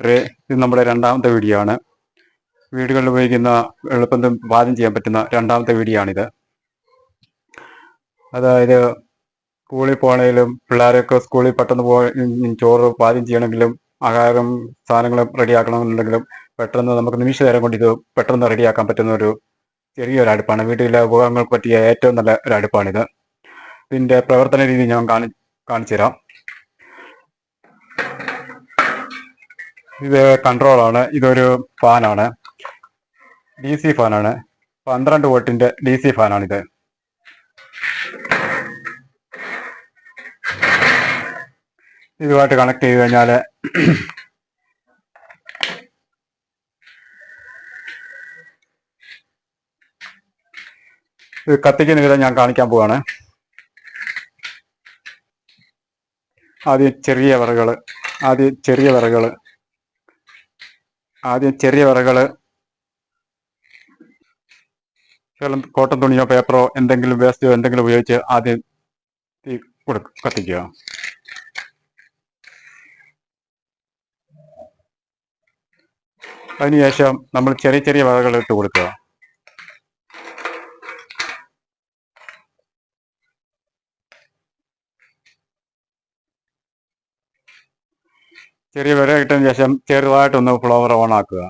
ഇത് നമ്മുടെ രണ്ടാമത്തെ വീഡിയോ ആണ്. വീടുകളിൽ ഉപയോഗിക്കുന്ന എളുപ്പത്തിൽ പാചകം ചെയ്യാൻ പറ്റുന്ന രണ്ടാമത്തെ വീഡിയോ ആണിത്. അതായത് സ്കൂളിൽ പോകണമെങ്കിലും പിള്ളേരൊക്കെ സ്കൂളിൽ പെട്ടെന്ന് പോ ചോറ് പാചകം ചെയ്യണമെങ്കിലും ആഹാരം സാധനങ്ങൾ റെഡിയാക്കണമെന്നുണ്ടെങ്കിലും പെട്ടെന്ന് നമുക്ക് നിമിഷ നേരം കൊണ്ട് ഇത് പെട്ടെന്ന് റെഡിയാക്കാൻ പറ്റുന്ന ഒരു ചെറിയൊരു അടുപ്പാണ്. വീട്ടിലെ ഉപകരണങ്ങൾക്ക് പറ്റിയ ഏറ്റവും നല്ല ഒരു അടുപ്പാണിത്. ഇതിന്റെ പ്രവർത്തന രീതി ഞാൻ കാണി കാണിച്ചു തരാം ഇത് കൺട്രോളാണ് ഇതൊരു ഫാനാണ് ഡി സി ഫാനാണ് പന്ത്രണ്ട് വോട്ടിന്റെ ഡി സി ഫാനാണിത് ഇതുമായിട്ട് കണക്ട് ചെയ്ത് കഴിഞ്ഞാൽ ഇത് കത്തിക്കുന്ന വിധം ഞാൻ കാണിക്കാൻ പോവാണ്. ആദ്യം ചെറിയ വിറകൾ ആദ്യം ചെറിയ വിറകൾ ആദ്യം ചെറിയ വിറകൾ ശകലം കോട്ടൺ തുണിയോ പേപ്പറോ എന്തെങ്കിലും വേസ്റ്റോ എന്തെങ്കിലും ഉപയോഗിച്ച് ആദ്യം തീ കൊടുക്കും കത്തിക്കുക. അതിനുശേഷം നമ്മൾ ചെറിയ ചെറിയ വിറകൾ ഇട്ട് കൊടുക്കുക. ചെറിയ വിര ഇട്ടതിന് ശേഷം ചെറുതായിട്ടൊന്ന് ഫ്ലവർ ഓൺ ആക്കുക.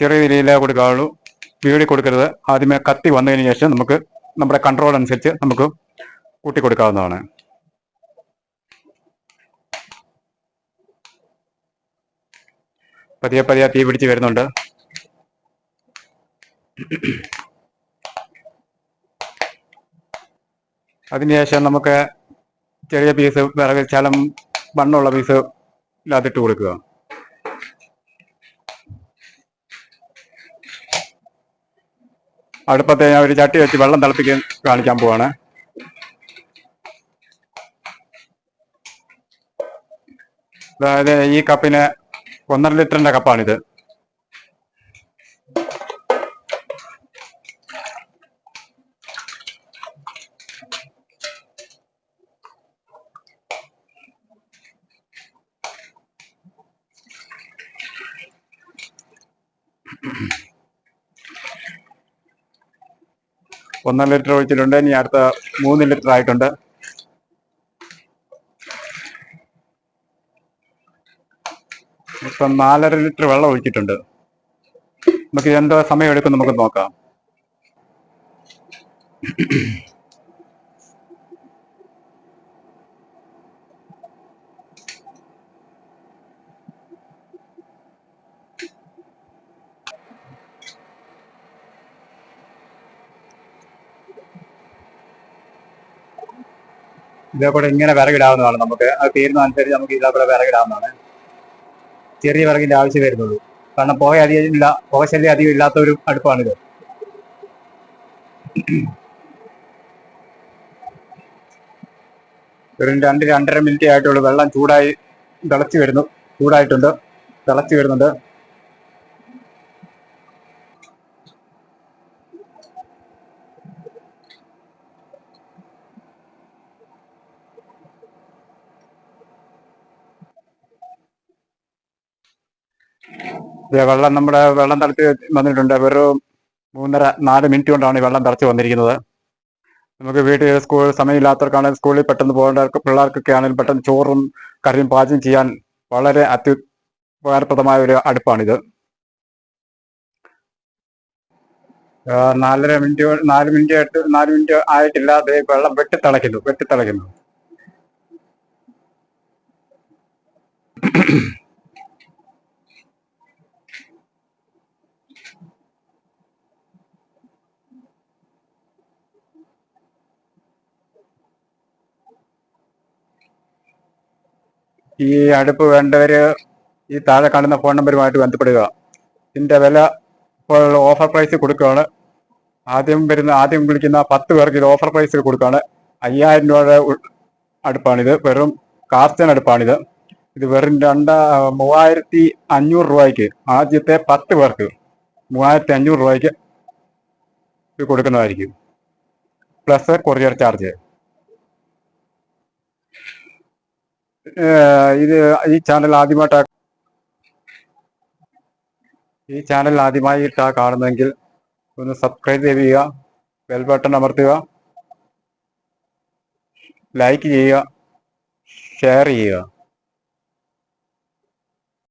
ചെറിയ രീതിയിലേ കൊടുക്കാവുള്ളൂ വീടി കൊടുക്കരുത്. ആദ്യമേ കത്തി വന്നതിന് ശേഷം നമുക്ക് നമ്മുടെ കൺട്രോൾ അനുസരിച്ച് നമുക്ക് കൂട്ടി കൊടുക്കാവുന്നതാണ്. പതിയെ പതിയെ തീ പിടിച്ച് വരുന്നുണ്ട്. അതിനുശേഷം നമുക്ക് ചെറിയ പീസ് വിറക് ചലം വണ്ണമുള്ള പീസ് ഇതിനകത്തിട്ട് കൊടുക്കുക. അടുപ്പത്തെ ഞാൻ ഒരു ചട്ടി വെച്ച് വെള്ളം തിളപ്പിക്കാൻ കാണിക്കാൻ പോവാണ്. അതായത് ഈ കപ്പിന് ഒന്നര ലിറ്ററിന്റെ കപ്പാണിത് ഒന്നര ലിറ്റർ ഒഴിച്ചിട്ടുണ്ട്. ഇനി അടുത്ത മൂന്ന് ലിറ്റർ ആയിട്ടുണ്ട്. ഇപ്പം നാലര ലിറ്റർ വെള്ളം ഒഴിച്ചിട്ടുണ്ട്. നമുക്ക് എന്തോ സമയം എടുക്കും നമുക്ക് നോക്കാം. ഇതേപോലെ ഇങ്ങനെ വിറകിടാവുന്നതാണ്. നമുക്ക് അത് തീരുന്ന അനുസരിച്ച് നമുക്ക് ഇതേപോലെ വിറകിടാവുന്നതാണ്. ചെറിയ വിറകിന്റെ ആവശ്യം വരുന്നുള്ളൂ. കാരണം പുക അധികം ഇല്ല പുക ശല്യം അധികം ഇല്ലാത്ത ഒരു അടുപ്പാണിത്. വെറും രണ്ട് രണ്ടര മിനിറ്റ് ആയിട്ടുള്ളൂ. വെള്ളം ചൂടായി തിളച്ചു വരുന്നു. ചൂടായിട്ടുണ്ട്. തിളച്ചു വരുന്നുണ്ട്. വെള്ളം നമ്മുടെ വെള്ളം തിളച്ച് വന്നിട്ടുണ്ട്. വെറും മൂന്നര നാല് മിനിറ്റ് കൊണ്ടാണ് ഈ വെള്ളം തിളച്ച് വന്നിരിക്കുന്നത്. നമുക്ക് വീട്ടിൽ സ്കൂൾ സമയമില്ലാത്തവർക്കാണെങ്കിൽ സ്കൂളിൽ പെട്ടെന്ന് പോകേണ്ടവർക്ക് പിള്ളേർക്കൊക്കെ ആണെങ്കിൽ പെട്ടെന്ന് ചോറും കറിയും പാചകം ചെയ്യാൻ വളരെ അത്യു ഉപകാരപ്രദമായ ഒരു അടുപ്പാണിത്. നാലര മിനിറ്റ് നാല് മിനിറ്റ് ആയിട്ട് നാല് മിനിറ്റ് ആയിട്ടില്ല. അത് വെള്ളം വെട്ടിത്തിളയ്ക്കുന്നു വെട്ടിത്തിളയ്ക്കുന്നു. ഈ അടുപ്പ് വേണ്ടവര് ഈ താഴെ കാണുന്ന ഫോൺ നമ്പറുമായിട്ട് ബന്ധപ്പെടുക. ഇതിന്റെ വില ഇപ്പോൾ ഓഫർ പ്രൈസ് കൊടുക്കുകയാണ്. ആദ്യം വരുന്ന ആദ്യം വിളിക്കുന്ന പത്ത് പേർക്ക് ഇത് ഓഫർ പ്രൈസ് കൊടുക്കുകയാണ്. അയ്യായിരം രൂപയുടെ അടുപ്പാണിത്. വെറും കാർത്തൻ അടുപ്പാണിത്. ഇത് വെറും രണ്ട മൂവായിരത്തി അഞ്ഞൂറ് രൂപയ്ക്ക് ആദ്യത്തെ പത്ത് പേർക്ക് മൂവായിരത്തി അഞ്ഞൂറ് രൂപയ്ക്ക് ഇത് കൊടുക്കുന്നതായിരിക്കും. Plus courier charge. ഇത് ഈ ചാനൽ ആദ്യമായിട്ടാ ഈ ചാനൽ ആദ്യമായിട്ടാ കാണുന്നതെങ്കിൽ ഒന്ന് സബ്സ്ക്രൈബ് ചെയ്യുക ബെൽ ബട്ടൺ അമർത്തുക ലൈക്ക് ചെയ്യുക ഷെയർ ചെയ്യുക.